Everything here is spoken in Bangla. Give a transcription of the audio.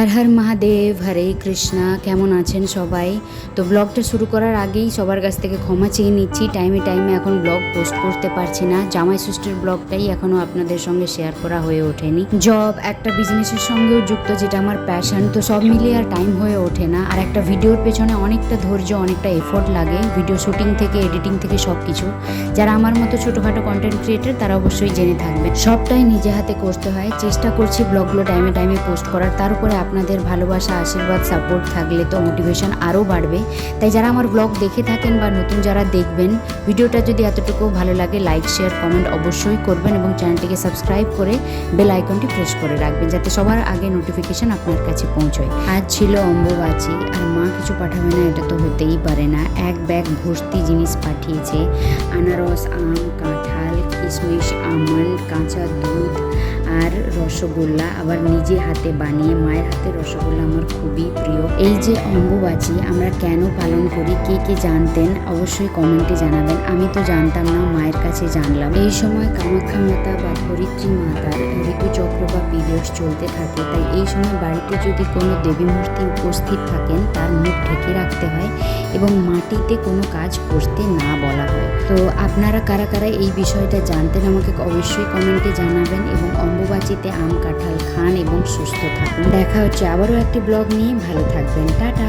হর হর মহাদেব, হরে কৃষ্ণা, কেমন আছেন সবাই? তো ব্লগটা শুরু করার আগেই সবার কাছ থেকে ক্ষমা চেয়ে নিচ্ছি। টাইমে টাইমে এখন ব্লগ পোস্ট করতে পারছি না। জামাই ষষ্ঠীর ব্লগটাই এখনও আপনাদের সঙ্গে শেয়ার করা হয়ে ওঠেনি। জব একটা বিজনেসের সঙ্গেও যুক্ত, যেটা আমার প্যাশন তো সব মিলিয়ে আর টাইম হয়ে ওঠে না। আর একটা ভিডিওর পেছনে অনেকটা ধৈর্য, অনেকটা এফোর্ট লাগে। ভিডিও শুটিং থেকে এডিটিং থেকে সব কিছু যারা আমার মতো ছোটোখাটো কন্টেন্ট ক্রিয়েটার তারা অবশ্যই জেনে থাকবে সবটাই নিজে হাতে করতে হয়। চেষ্টা করছি ব্লগগুলো টাইমে টাইমে পোস্ট করার। তার উপরে আপনাদের ভালোবাসা, আশীর্বাদ সাপোর্ট থাকলে তো মোটিভেশন আরও বাড়বে। তাই যারা আমার ব্লগ দেখে থাকেন বা নতুন যারা দেখবেন, ভিডিওটা যদি এতটুকু ভালো লাগে লাইক শেয়ার কমেন্ট অবশ্যই করবেন এবং চ্যানেলটিকে সাবস্ক্রাইব করে বেল আইকনটি প্রেস করে রাখবেন যাতে সবার আগে নোটিফিকেশন আপনার কাছে পৌঁছয়। আজ ছিল অম্বুবাচী, আর মা কিছু পাঠাবে না, এটা তো হতেই পারে না। এক ব্যাগ ভর্তি জিনিস পাঠিয়েছে, আনারস, আম, কাঁঠাল, কিশমিশ, আমন্ড, কাঁচা দুধ আর রসগোল্লা আবার নিজে হাতে বানিয়ে, মায়ের হাতে রসগোল্লা আমার খুবই প্রিয়। এই যে অম্বুবাচী, আমরা কেন পালন করি, কে কে জানতেন, অবশ্যই কমেন্টে জানাবেন। আমি তো জানতাম না, মায়ের কাছে জানলাম। এই সময় কামাখ্যা মাতা বা ধরিত্রী মাতার ঋতুচক্র বা পিরিয়ড চলতে থাকে, তাই এই সময় বাড়িতে যদি কোনো দেবী মূর্তি উপস্থিত থাকেন, তার মুখ ঢেকে রাখতে হয় এবং মাটিতে কোনো কাজ করতে না বলা হয়। তো আপনারা কারা কারা এই বিষয়টা জানতেন আমাকে অবশ্যই কমেন্টে জানাবেন এবং অম্বুবাচিতে আম কাঁঠাল খান এবং সুস্থ থাকুন। দেখা হচ্ছে আবারও একটি ব্লগ নিয়ে। ভালো থাকবেন। টাটা।